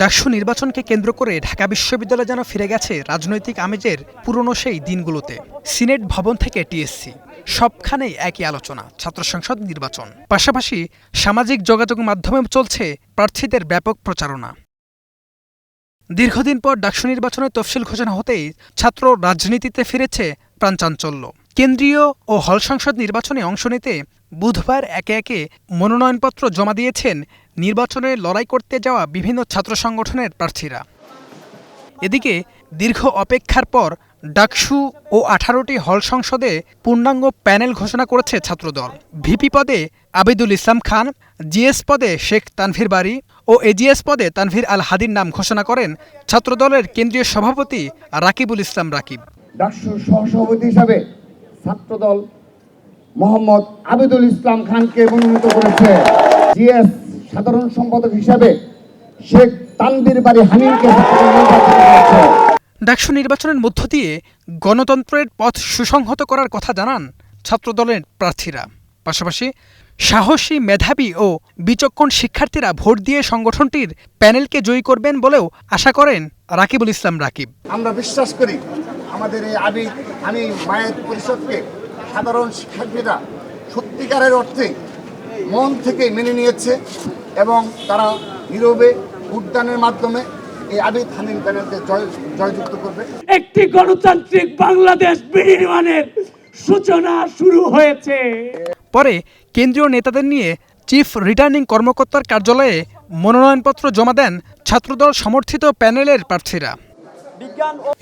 ডাকসু নির্বাচনকে কেন্দ্র করে ঢাকা বিশ্ববিদ্যালয় যেন ফিরে গেছে রাজনৈতিক আমেজের পুরনো সেই দিনগুলোতে। সিনেট ভবন থেকে টিএসসি। সবখানেই একই আলোচনা, ছাত্র সংসদ নির্বাচন। পাশাপাশি সামাজিক যোগাযোগ মাধ্যমে চলছে প্রার্থীদের ব্যাপক প্রচারণা। দীর্ঘদিন পর ডাকসু নির্বাচনের তফসিল ঘোষণা হতেই ছাত্র রাজনীতিতে ফিরেছে প্রাণচাঞ্চল্য। কেন্দ্রীয় ও হল সংসদ নির্বাচনে অংশ নিতে বুধবার একে একে মনোনয়নপত্র জমা দিয়েছেন। নির্বাচনে লড়াই করতে যাওয়া বিভিন্ন ছাত্র সংগঠনের প্রার্থীরা। এদিকে দীর্ঘ অপেক্ষার পর ডাকসু ও আঠারোটি হল সংসদে পূর্ণাঙ্গ প্যানেল ঘোষণা করেছে ছাত্রদল। ভিপি পদে আবিদুল ইসলাম খান, জিএস পদে শেখ তানভীর বাড়ি ও এজিএস পদে তানভীর আল হাদির নাম ঘোষণা করেন ছাত্রদলের কেন্দ্রীয় সভাপতি রাকিবুল ইসলাম রাকিব। ডাকসুর সহসভাপতি হিসাবে ছাত্রদল মোহাম্মদ আবিদুল ইসলাম খানকে মনোনীত করেছে। জিএস সাধারণ সম্পাদক হিসাবে শেখ তানবীর বাড়ি হামিমকে ছাত্রদল ডাকসু নির্বাচনের মধ্য দিয়ে গণতন্ত্রের পথ সুসংহত করার কথা জানান ছাত্রদলের প্রার্থীরা। পাশাপাশি সাহসী মেধাবী ও বিচক্ষণ শিক্ষার্থীরা ভোট দিয়ে সংগঠনটির প্যানেলকে জয়ী করবেন বলেও আশা করেন রাকিবুল ইসলাম রাকিব। আমরা বিশ্বাস করি আমাদের এই আবি আমি মায়ের পরিষদকে সাধারণ শিক্ষার্থীরা সত্যিকারের অর্থে মন থেকে মেনে নিয়েছে এবং তারা নীরবে ভোটদানের মাধ্যমে এই আবিদ হামিম প্যানেলকে জয় জয়যুক্ত করবে। একটি গণতান্ত্রিক বাংলাদেশ বিনির্মাণের সূচনা শুরু হয়েছে। পরে কেন্দ্রীয় নেতাদের নিয়ে চিফ রিটার্নিং কর্মকর্তার কার্যালয়ে মনোনয়নপত্র জমা দেন ছাত্রদল সমর্থিত প্যানেলের প্রার্থীরা।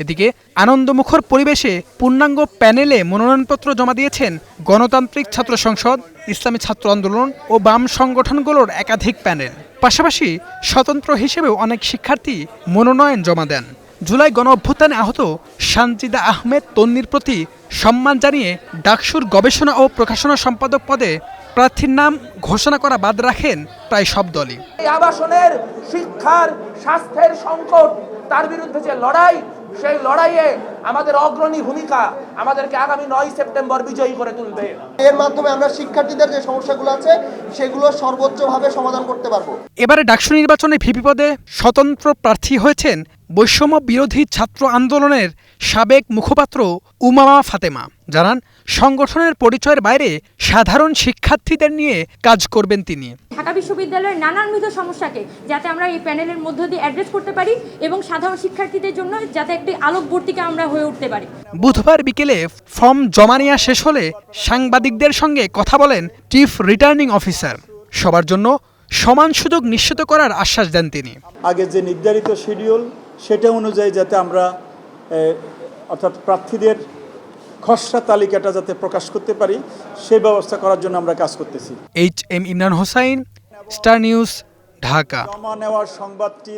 এদিকে আনন্দমুখর পরিবেশে পূর্ণাঙ্গ প্যানেলে মনোনয়নপত্র জমা দিয়েছেন গণতান্ত্রিক ছাত্র সংসদ ইসলামী ছাত্র আন্দোলন ও বাম সংগঠনগুলোর একাধিক প্যানেল। পাশাপাশি স্বতন্ত্র হিসেবেও অনেক শিক্ষার্থী মনোনয়ন জমা দেন। জুলাই গণ অভ্যুত্থানে আহত সানজিদা আহমেদ তন্নির প্রতি সম্মান জানিয়ে ডাকসুর গবেষণা ও প্রকাশনা সম্পাদক পদে প্রার্থীর নাম ঘোষণা করা বাদ রাখেন প্রায় সব দলই। আবাসনের শিক্ষার স্বাস্থ্যের সংকট তার বিরুদ্ধে যে লড়াই সেই লড়াইয়ে আমাদের অগ্রণী ভূমিকা আমাদেরকে আগামী নয় সেপ্টেম্বর বিজয়ী করে তুলবে। এর মাধ্যমে আমরা শিক্ষার্থীদের যে সমস্যাগুলো আছে সেগুলো সর্বোচ্চভাবে সমাধান করতে পারব। এবারে ডাকসু নির্বাচনে ভিপি পদে স্বতন্ত্র প্রার্থী হয়েছেন বৈষম্য বিরোধী ছাত্র আন্দোলনের সাবেক মুখপাত্র উমামা ফাতেমা। জানান সংগঠনের পরিচয়ের বাইরে সাধারণ শিক্ষার্থীদের নিয়ে কাজ করবেন তিনি। ঢাকা বিশ্ববিদ্যালয়ের নানানবিধ সমস্যাকে যাতে আমরা এই প্যানেলের মধ্য দিয়ে অ্যাড্রেস করতে পারি এবং সাধারণ শিক্ষার্থীদের জন্য যাতে একটি আলোকবর্তিকা আমরা হয়ে উঠতে পারি। বুধবার বিকেলে ফর্ম জমা নেওয়া শেষ হলে সাংবাদিকদের সঙ্গে কথা বলেন চিফ রিটার্নিং অফিসার। সবার জন্য সমান সুযোগ নিশ্চিত করার আশ্বাস দেন তিনি। আগে যে নির্ধারিত শিডিউল সেটা অনুযায়ী যাতে আমরা অর্থাৎ প্রার্থীদের খসড়া তালিকাটা যাতে প্রকাশ করতে পারি সে ব্যবস্থা করার জন্য আমরা কাজ করতেছি। H M Imran Hossain star news Dhaka. জমা নেওয়ার সংবাদটি